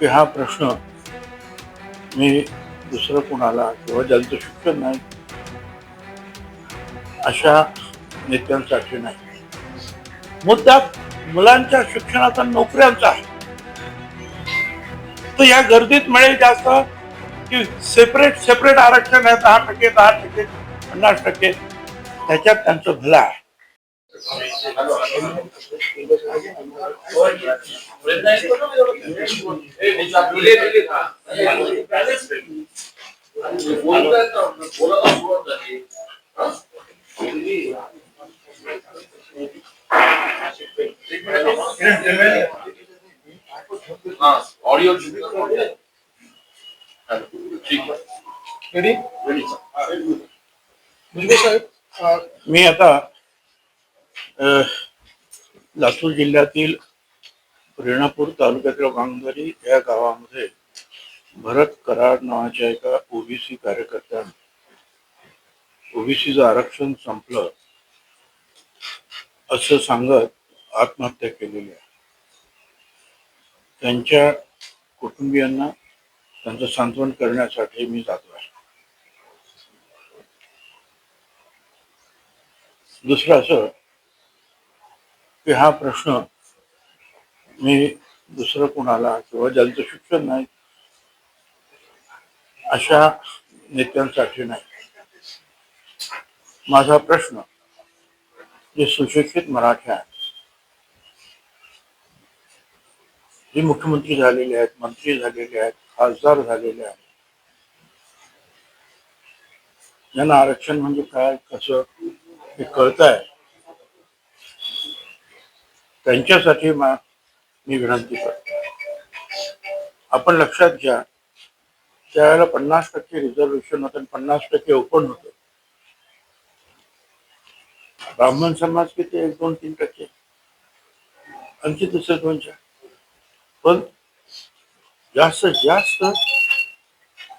की हा प्रश्न मी दुसरं कुणाला किंवा ज्यांचं शिक्षण नाही अशा नेत्यांसाठी नाही. मुद्दा मुलांच्या शिक्षणाचा नोकऱ्यांचा आहे. तर या गर्दीत मिळेल जास्त की सेपरेट सेपरेट आरक्षण आहे दहा टक्के दहा टक्के पन्नास टक्के त्याच्यात त्यांचं भलं आहे. ऑडिओ ठीक आहे रेडी भुजबळ साहेब अ, मी आता अ, लातूर जिल्ह्यातील रेणापूर तालुक्यातील वांगदरी या गावामध्ये भरत कराड नावाच्या एका ओबीसी कार्यकर्त्यानं ओबीसीचं आरक्षण संपलं असं सांगत आत्महत्या केलेली आहे. त्यांच्या कुटुंबियांना त्यांचं सांत्वन करण्यासाठी मी जातो आहे. दुसरं असं की हा प्रश्न मी दुसरं कुणाला किंवा ज्यांचं शिक्षण नाही अशा नेत्यांसाठी नाही. माझा प्रश्न जे सुशिक्षित मराठी आहेत जे मुख्यमंत्री झालेले आहेत मंत्री झालेले आहेत खासदार झालेले आहेत ज्यांना आरक्षण म्हणजे काय कसं हे कळत आहे त्यांच्यासाठी मी विनंती करतो. आपण लक्षात घ्या त्यावेळेला पन्नास टक्के रिझर्वेशन होतं आणि पन्नास टक्के ओपन होतं. ब्राह्मण समाज किती एक दोन तीन टक्के. आणखी दुसरे दोन चार. पण जास्तीत जास्त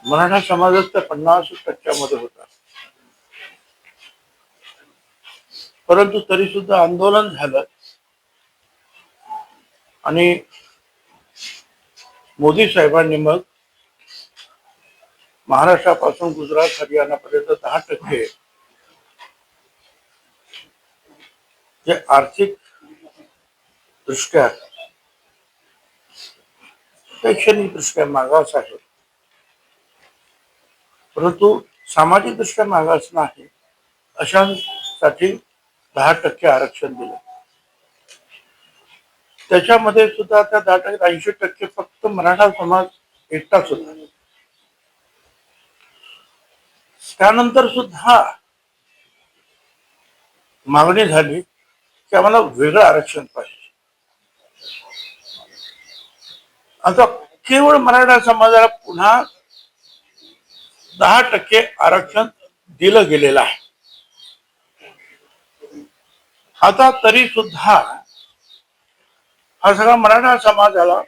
मराठा समाजात त्या पन्नास टक्क्यामध्ये होता. परंतु तरी सुद्धा आंदोलन झालं. आणि मोदी साहेबांनी मग महाराष्ट्रापासून गुजरात हरियाणापर्यंत दहा टक्के जे आर्थिक दृष्ट्या शैक्षणिक दृष्ट्या मागास आहे. परंतु सामाजिक दृष्ट्या मागास नाही अशांसाठी दहा टक्के आरक्षण दिलं. त्याच्यामध्ये सुद्धा त्या दहा टक्के ऐंशी टक्के फक्त मराठा समाज एकटाच होता त्यानंतर सुद्धा मागणी झाली की आम्हाला वेगळं आरक्षण पाहिजे. आता केवळ मराठा समाजाला पुन्हा दहा टक्के आरक्षण दिलं गेलेलं आहे. आता तरी सुद्धा हा सगळा मराठा समाजाला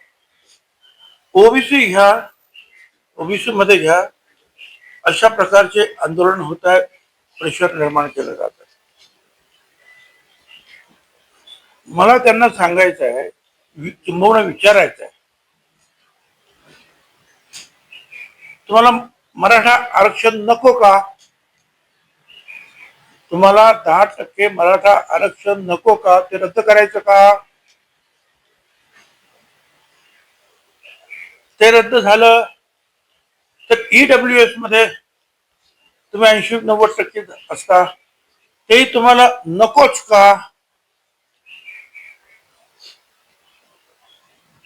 ओबीसी घ्या ओबीसी मध्ये घ्या. अशा प्रकारचे आंदोलन होत आहे. प्रेशर निर्माण केलं जात आहे. मला त्यांना सांगायचं आहे वि- किंबहुना विचारायचं आहे. तुम्हाला मराठा आरक्षण नको का? तुम्हाला दहा टक्के मराठा आरक्षण नको का? ते रद्द करायचं का? ते रद्द झालं तर ईडब्ल्यू एसमध्ये तुम्ही ऐंशी नव्वद टक्के असता. तेही तुम्हाला नकोच का?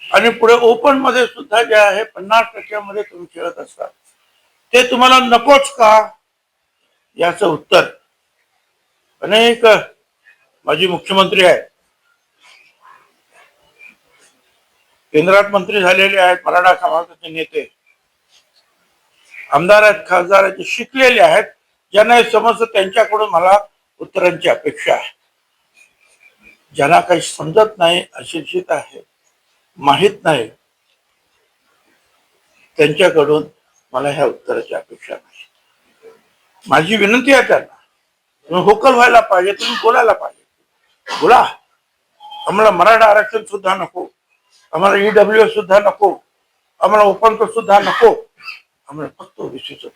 आणि पुढे ओपनमध्ये सुद्धा जे आहे पन्नास टक्क्यामध्ये तुम्ही खेळत असतात ते तुम्हाला नकोच का? याचं उत्तर. अनेक माजी मुख्यमंत्री आहेत. केंद्रात मंत्री झालेले आहेत मराठा समाजाचे नेते. आमदार आहेत खासदार आहेत जे शिकलेले आहेत ज्यांना हे समजतं त्यांच्याकडून मला उत्तरांची अपेक्षा आहे. ज्यांना काही समजत नाही अशिक्षित आहे माहीत नाही त्यांच्याकडून मला ह्या उत्तराची अपेक्षा नाही. माझी विनंती आहे त्यांना तुम्ही होकल व्हायला पाहिजे तुम्ही बोलायला पाहिजे. बोला. आम्हाला मराठा आरक्षण सुद्धा नको. आम्हाला ईडब्ल्यू एस सुद्धा नको. आम्हाला ओपन सुद्धा नको. आम्हाला फक्त ओबीसीचं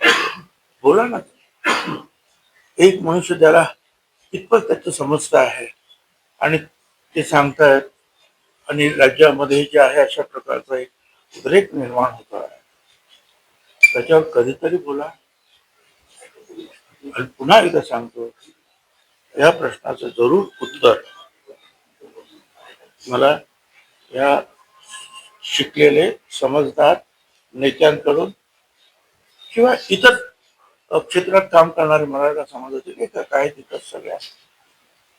बोला ना. एक मनुष्य त्याला इतपत त्याचं समजता आहे आणि ते सांगतायत आणि राज्यामध्ये जे आहे अशा प्रकारचा एक उद्रेक निर्माण होतो आहे. त्याच्यावर कधीतरी बोला. आणि पुन्हा एकदा सांगतो. या प्रश्नाचं जरूर उत्तर. मला या शिकलेले समजदार नेत्यांकडून किंवा इतर क्षेत्रात काम करणारे मराठा समाजाचे जे काय तिथं सगळ्या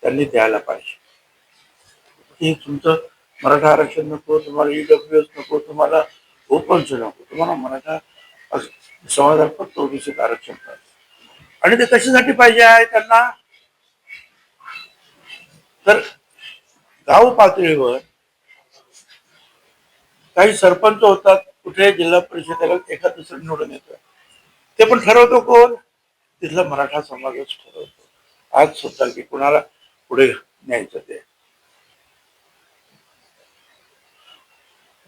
त्यांनी द्यायला पाहिजे. हे तुमचं मराठा आरक्षण नको तुम्हाला ईडब्ल्यू एस नको तुम्हाला ओपनच नको तुम्हाला मराठा समाजात समाजाला आरक्षण पाहिजे. आणि ते कशासाठी पाहिजे आहे त्यांना? तर गाव पातळीवर काही सरपंच होतात कुठे जिल्हा परिषदेला एका दुसरं निवडून येतं ते पण ठरवतो कोण? तिथला मराठा समाजच ठरवतो. आज सुद्धा की कुणाला पुढे न्यायचं ते.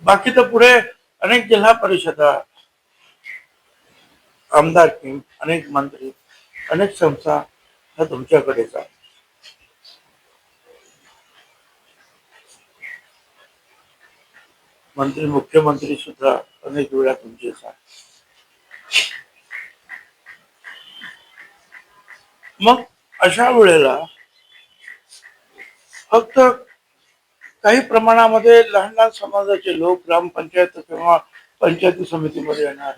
बाकी तर पुढे अनेक जिल्हा परिषदा आमदारकी अनेक मंत्री अनेक संस्था ह्या तुमच्याकडेच आहे मंत्री मुख्यमंत्री सुद्धा अनेक वेळा तुमचे मग अशा वेळेला फक्त काही प्रमाणामध्ये लहान लहान समाजाचे लोक ग्रामपंचायत किंवा पंचायती समितीमध्ये येणार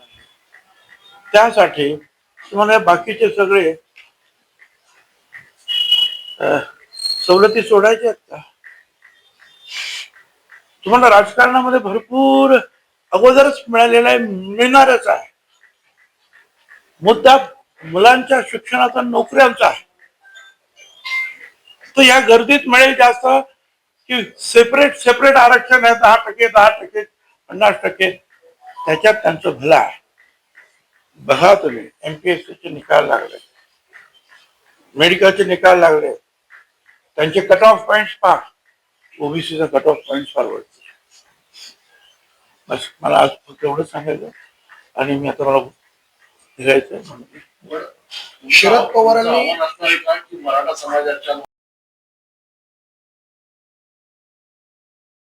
त्यासाठी तुम्हाला बाकीचे सगळे सवलती सोडायच्या आहेत का? तुम्हाला राजकारणामध्ये भरपूर अगोदरच मिळालेला आहे मिळणारच आहे. मुद्दा मुलांच्या शिक्षणाचा नोकऱ्यांचा आहे. तो या गर्दीत मिळेल जास्त की सेपरेट सेपरेट आरक्षण आहे दहा टक्के दहा टक्के पन्नास टक्के. त्याच्यात त्यांचं भलं आहे. बघा तुम्ही एमपीएससीचे निकाल लागले. मेडिकलचे निकाल लागले. त्यांचे कट ऑफ पॉइंट पहा. ओबीसीचा कट ऑफ पॉइंट फार वरती बस मला आज फक्त एवढंच सांगायचं आणि मी आता मला निघायचं म्हणून. शरद पवारांनी मराठा समाजाच्या